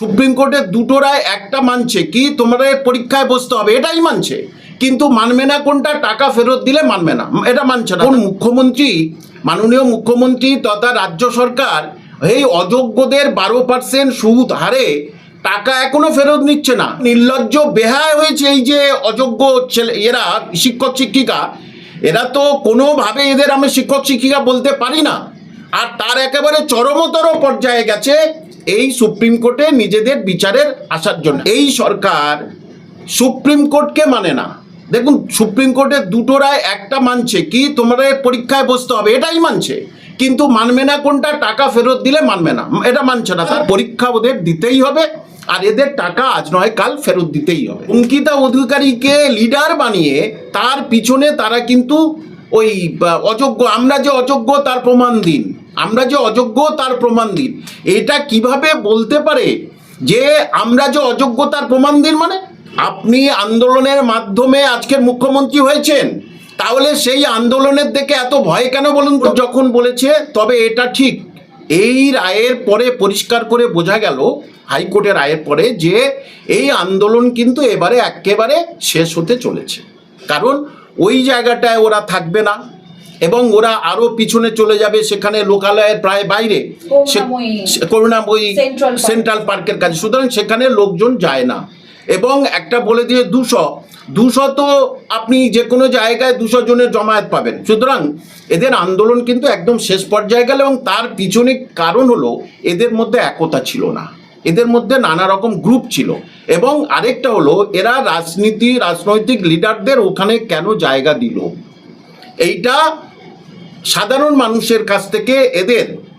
Supreme কোর্টের দুটো রায়, একটা মানছে। কি? তোমাদের পরীক্ষায় বসতে হবে। এটাই মানছে। কিন্তু মানবে না কোনটা, টাকা ফেরত দিলে মানবে না। এটা মানছে না। কোন মুখ্যমন্ত্রী, মাননীয় মুখ্যমন্ত্রী তথা রাজ্য সরকার এই অযোগ্যদের বারো পার্সেন্ট সুদ হারে টাকা এখনও ফেরত নিচ্ছে না। নির্লজ্জ বেহায় হয়েছে এই যে অযোগ্য ছেলে এরা শিক্ষক শিক্ষিকা। এরা তো কোনোভাবে এদের আমি শিক্ষক শিক্ষিকা বলতে পারি না। আর তার একেবারে চরমতর পর্যায়ে গেছে। এই সুপ্রিম কোর্টে নিজেদের বিচারের আসার জন্য। এই সরকার সুপ্রিম কোর্টকে মানে না। দেখুন, সুপ্রিম কোর্টের দুটো রায়, একটা মানছে কি তোমাদের পরীক্ষায় বসতে হবে, এটাই মানছে। কিন্তু মানবে না কোনটা, টাকা ফেরত দিলে মানবে না। এটা মানছে না তার পরীক্ষা ওদের দিতেই হবে, আর এদের টাকা আজ নয়, কাল ফেরত দিতেই হবে। অঙ্কিতা অধিকারীকে লিডার বানিয়ে তার পিছনে তারা কিন্তু ওই অযোগ্য, আমরা যে অযোগ্য তার প্রমাণ দিন। আমরা যে অযোগ্য তার প্রমাণ দিন এটা কীভাবে বলতে পারে যে আমরা যে অযোগ্য তার প্রমাণ দিন মানে? আপনি আন্দোলনের মাধ্যমে আজকের মুখ্যমন্ত্রী হয়েছেন, তাহলে সেই আন্দোলনের দেখে এত ভয় কেন বলুন যখন বলেছে, তবে এটা ঠিক। এই রায়ের পরে পরিষ্কার করে বোঝা গেল, হাইকোর্টের রায়ের পরে যে এই আন্দোলন কিন্তু এবারে একেবারে শেষ হতে চলেছে। কারণ ওই জায়গাটায় ওরা থাকবে না। এবং ওরা আরও পিছনে চলে যাবে সেখানে লোকালয়ের প্রায় বাইরে। করুণাময়ী। সেন্ট্রাল পার্কের কাছে। সুতরাং সেখানে লোকজন যায় না। এবং একটা বলে দিয়ে দুশো। দুশো তো আপনি যে কোনো জায়গায় দুশো জনের জমায়েত পাবেন। সুতরাং এদের আন্দোলন কিন্তু একদম শেষ পর্যায়ে গেল এবং তার পিছনে কারণ হলো এদের মধ্যে একতা ছিল না। এদের মধ্যে নানা রকম গ্রুপ ছিল। এবং আরেকটা হলো এরা রাজনীতি রাজনৈতিক লিডারদের ওখানে কেন জায়গা দিল? এইটা সাধারণ মানুষের কাছ থেকে এদের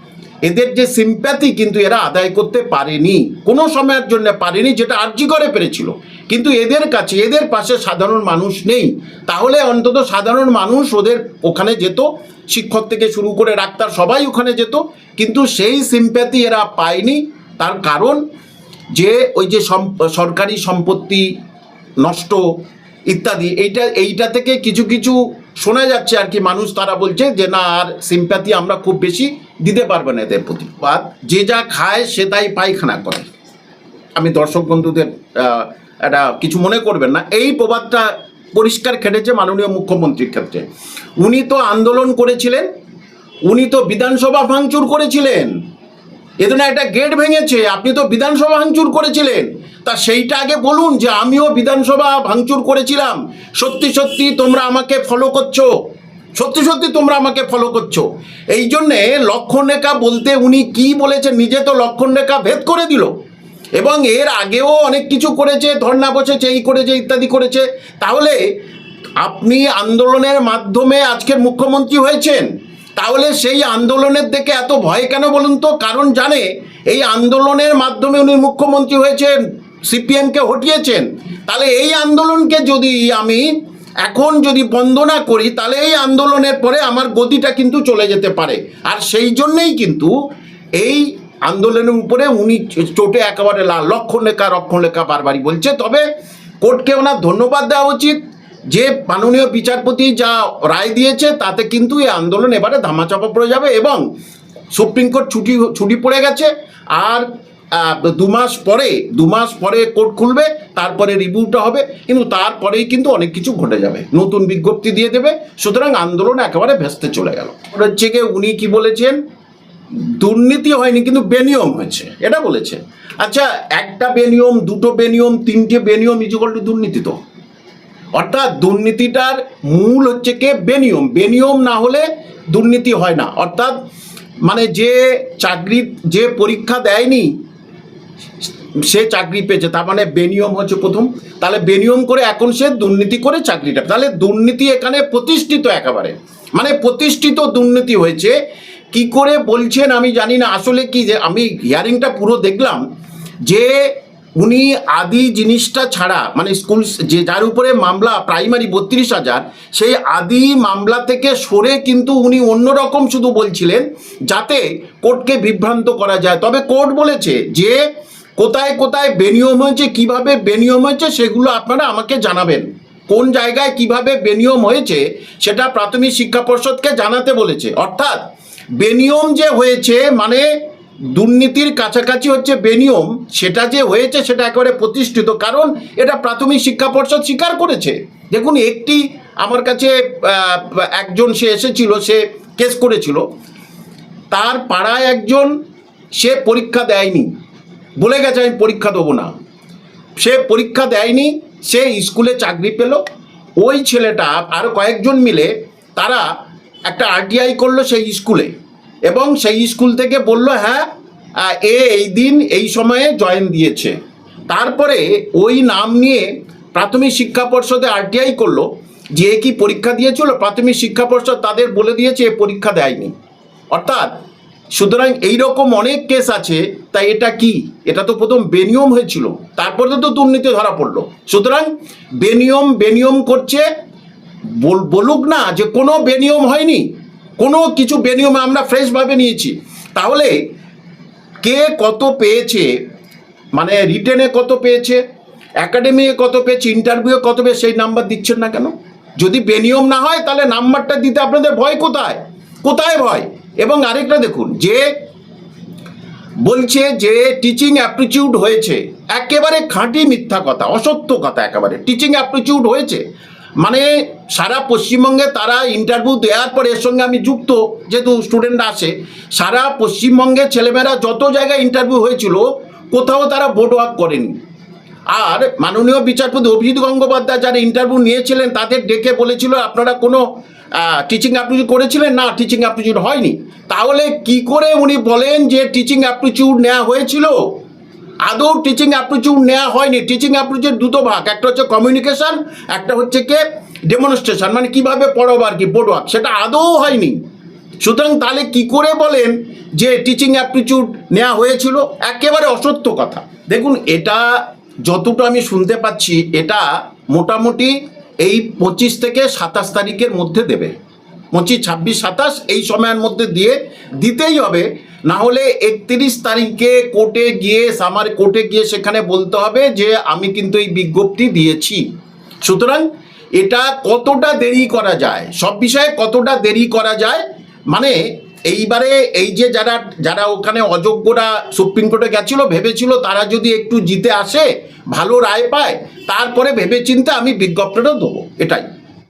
এদের যে সিম্প্যাথি কিন্তু এরা আদায় করতে পারেনি। কোনো সময়ের জন্য পারেনি, যেটা আর্জি করে পেরেছিল। কিন্তু এদের কাছে, এদের পাশে সাধারণ মানুষ নেই। তাহলে অন্তত সাধারণ মানুষ ওদের ওখানে যেত, শিক্ষক থেকে শুরু করে ডাক্তার সবাই ওখানে যেত। কিন্তু সেই সিম্প্যাথি এরা পায়নি। তার কারণ যে ওই যে সরকারি সম্পত্তি নষ্ট ইত্যাদি, এইটা এইটা থেকে কিছু কিছু শোনা যাচ্ছে আর কি মানুষ তারা বলছে যে, না, আর সিম্প্যাথি আমরা খুব বেশি দিতে পারব না এদের প্রতি। বা যে যা খায় সে তাই পায়খানা করে। আমি দর্শক বন্ধুদের একটা কিছু মনে করবেন না। এই প্রবাদটা পরিষ্কার খেটেছে মাননীয় মুখ্যমন্ত্রীর ক্ষেত্রে। উনি তো আন্দোলন করেছিলেন, উনি তো বিধানসভা ভাঙচুর করেছিলেন। এখানে একটা গেট ভেঙেছে, আপনি তো বিধানসভা ভাঙচুর করেছিলেন। তা সেইটা আগে বলুন যে আমিও বিধানসভা ভাঙচুর করেছিলাম। সত্যি সত্যি তোমরা আমাকে ফলো করছ। সত্যি সত্যি তোমরা আমাকে ফলো করছ। এই জন্যে লক্ষণ রেখা বলতে উনি কি বলেছেন নিজে তো লক্ষণ রেখা ভেদ করে দিল। এবং এর আগেও অনেক কিছু করেছে ধর্না বসেছে, এই করেছে, ইত্যাদি করেছে। তাহলে আপনি আন্দোলনের মাধ্যমে আজকের মুখ্যমন্ত্রী হয়েছেন। তাহলে সেই আন্দোলনের দেখে এত ভয় কেন বলুন তো? কারণ জানে, এই আন্দোলনের মাধ্যমে উনি মুখ্যমন্ত্রী হয়েছেন। সিপিএমকে হটিয়েছেন, তাহলে এই আন্দোলনকে যদি আমি এখন যদি বন্ধ না করি, তাহলে এই আন্দোলনের পরে আমার গতিটা কিন্তু চলে যেতে পারে। আর সেই জন্যেই কিন্তু এই আন্দোলনের উপরে উনি চোটে একেবারে লক্ষণ লেখা রক্ষণ লেখা বারবারই বলছে। তবে কোর্টকে ওনার ধন্যবাদ দেওয়া উচিত। যে মাননীয় বিচারপতি যা রায় দিয়েছে, তাতে কিন্তু এই আন্দোলন এবারে ধামাচাপা পড়ে যাবে এবং সুপ্রিম কোর্ট ছুটি ছুটি পড়ে গেছে। আর দু মাস পরে, দু মাস পরে কোর্ট খুলবে, তারপরে রিভিউটা হবে, কিন্তু তারপরেই কিন্তু অনেক কিছু ঘটে যাবে। নতুন বিজ্ঞপ্তি দিয়ে দেবে, সুতরাং আন্দোলন একেবারে ভেস্তে চলে গেল। হচ্ছে গিয়ে উনি কি বলেছেন? দুর্নীতি হয়নি, কিন্তু বেনিয়ম হয়েছে, এটা বলেছে। আচ্ছা একটা বেনিয়ম, দুটো বেনিয়ম, তিনটে বেনিয়ম ইজুকাল টু দুর্নীতি তো। অর্থাৎ দুর্নীতিটার মূল হচ্ছে কে? বেনিয়ম। বেনিয়ম না হলে দুর্নীতি হয় না। অর্থাৎ মানে যে চাকরি, যে পরীক্ষা দেয়নি সে চাকরি পেয়েছে, তার মানে বেনিয়ম হচ্ছে প্রথম। তাহলে বেনিয়ম করে এখন সে দুর্নীতি করে চাকরিটা তাহলে দুর্নীতি এখানে প্রতিষ্ঠিত একেবারে। মানে প্রতিষ্ঠিত দুর্নীতি হয়েছে। কি করে বলছেন আমি জানি না। আসলে কি যে আমি হিয়ারিংটা পুরো দেখলাম যে উনি আদি জিনিসটা ছাড়া মানে স্কুল যে যার উপরে মামলা প্রাইমারি বত্রিশ হাজার, সেই আদি মামলা থেকে সরে কিন্তু উনি অন্যরকম শুধু বলছিলেন, যাতে কোর্টকে বিভ্রান্ত করা যায়। তবে কোর্ট বলেছে যে কোথায় কোথায় বেনিয়ম হয়েছে, কীভাবে বেনিয়ম হয়েছে, সেগুলো আপনারা আমাকে জানাবেন। কোন জায়গায় কীভাবে বেনিয়ম হয়েছে, সেটা প্রাথমিক শিক্ষা পর্ষদকে জানাতে বলেছে। অর্থাৎ, বেনিয়ম যে হয়েছে মানে দুর্নীতির কাছাকাছি হচ্ছে বেনিয়ম, সেটা যে হয়েছে, সেটা একেবারে প্রতিষ্ঠিত। কারণ, এটা প্রাথমিক শিক্ষা পর্ষদ স্বীকার করেছে। দেখুন, একটি আমার কাছে একজন সে এসেছিল, সে কেস করেছিল। তার পাড়ায় একজন, সে পরীক্ষা দেয়নি। বলে গেছে, আমি পরীক্ষা দেবো না। সে পরীক্ষা দেয়নি, সে স্কুলে চাকরি পেল। ওই ছেলেটা আর কয়েকজন মিলে তারা একটা আরটিআই করল সেই স্কুলে এবং সেই স্কুল থেকে বলল হ্যাঁ এ এই দিন এই সময়ে জয়েন দিয়েছে। তারপরে ওই নাম নিয়ে প্রাথমিক শিক্ষা পর্ষদে আরটিআই করল, যে কি পরীক্ষা দিয়েছিল, প্রাথমিক শিক্ষা পর্ষদ তাদের বলে দিয়েছে, এ পরীক্ষা দেয়নি। অর্থাৎ সুতরাং এইরকম অনেক কেস আছে, তাই এটা কি? এটা তো প্রথম বেনিয়ম হয়েছিল, তারপরে তো দুর্নীতি ধরা পড়ল। সুতরাং বেনিয়ম বেনিয়ম করছে, বল- বলুক না যে কোনো বেনিয়ম হয়নি, কোনো কিছু বেনিয়মে আমরা ফ্রেশভাবে নিয়েছি। তাহলে কে কত পেয়েছে মানে রিটেনে কত পেয়েছে একাডেমি কত পেয়েছে ইন্টারভিউ কত পেয়েছে, সেই নাম্বার দিচ্ছেন না কেন? যদি বেনিয়ম না হয়, তাহলে নাম্বারটা দিতে আপনাদের ভয় কোথায়? কোথায় ভয়? এবং আরেকটা দেখুন, যে বলছে যে টিচিং অ্যাপ্টিটিউড হয়েছে, একেবারে খাঁটি মিথ্যা কথা, অসত্য কথা একেবারে। টিচিং অ্যাপ্টিটিউড হয়েছে। মানে সারা পশ্চিমবঙ্গে তারা ইন্টারভিউ দেওয়ার পর এর সঙ্গে আমি যুক্ত, যেহেতু স্টুডেন্ট আসে, সারা পশ্চিমবঙ্গে ছেলেমেয়েরা যত জায়গায় ইন্টারভিউ হয়েছিল, কোথাও তারা বোর্ড ওয়ার্ক করেনি। আর মাননীয় বিচারপতি অভিজিৎ গঙ্গোপাধ্যায় যারা ইন্টারভিউ নিয়েছিলেন, তাদের ডেকে বলেছিল, আপনারা কোনো টিচিং অ্যাপ্টিটিউড করেছিলেন? না টিচিং অ্যাপ্টিটিউড হয়নি। তাহলে কি করে উনি বলেন যে টিচিং অ্যাপ্টিটিউড নেওয়া হয়েছিল? আদৌ টিচিং অ্যাপ্টিটিউড নেওয়া হয়নি। টিচিং অ্যাপ্টিটিউড দুটো ভাগ। একটা হচ্ছে কমিউনিকেশন একটা হচ্ছে কে? ডেমনস্ট্রেশন মানে কীভাবে পড়াবো আর কি? বোর্ড ওয়ার্ক সেটা আদৌ হয়নি। সুতরাং তাহলে কি করে বলেন যে টিচিং অ্যাপ্টিটিউড নেওয়া হয়েছিল? একেবারে অসত্য কথা। দেখুন, এটা যতটা আমি শুনতে পাচ্ছি, এটা মোটামুটি এই পঁচিশ থেকে সাতাশ তারিখের মধ্যে দেবে। পঁচিশ, ছাব্বিশ, সাতাশ এই সময়ের মধ্যে দিয়ে দিতেই হবে। না হলে একত্রিশ তারিখে কোর্টে গিয়ে, সামার কোর্টে গিয়ে সেখানে বলতে হবে যে, আমি কিন্তু এই বিজ্ঞপ্তি দিয়েছি। সুতরাং এটা কতটা দেরি করা যায়? সব বিষয়ে কতটা দেরি করা যায়? মানে এইবারে এই যে যারা যারা ওখানে অযোগ্যরা সুপ্রিম কোর্টে গেছিল, ভেবেছিল তারা যদি একটু জিতে আসে, ভালো রায় পায়, তারপরে ভেবেচিন্তে আমি বিজ্ঞপ্তিটা দেবো, এটাই।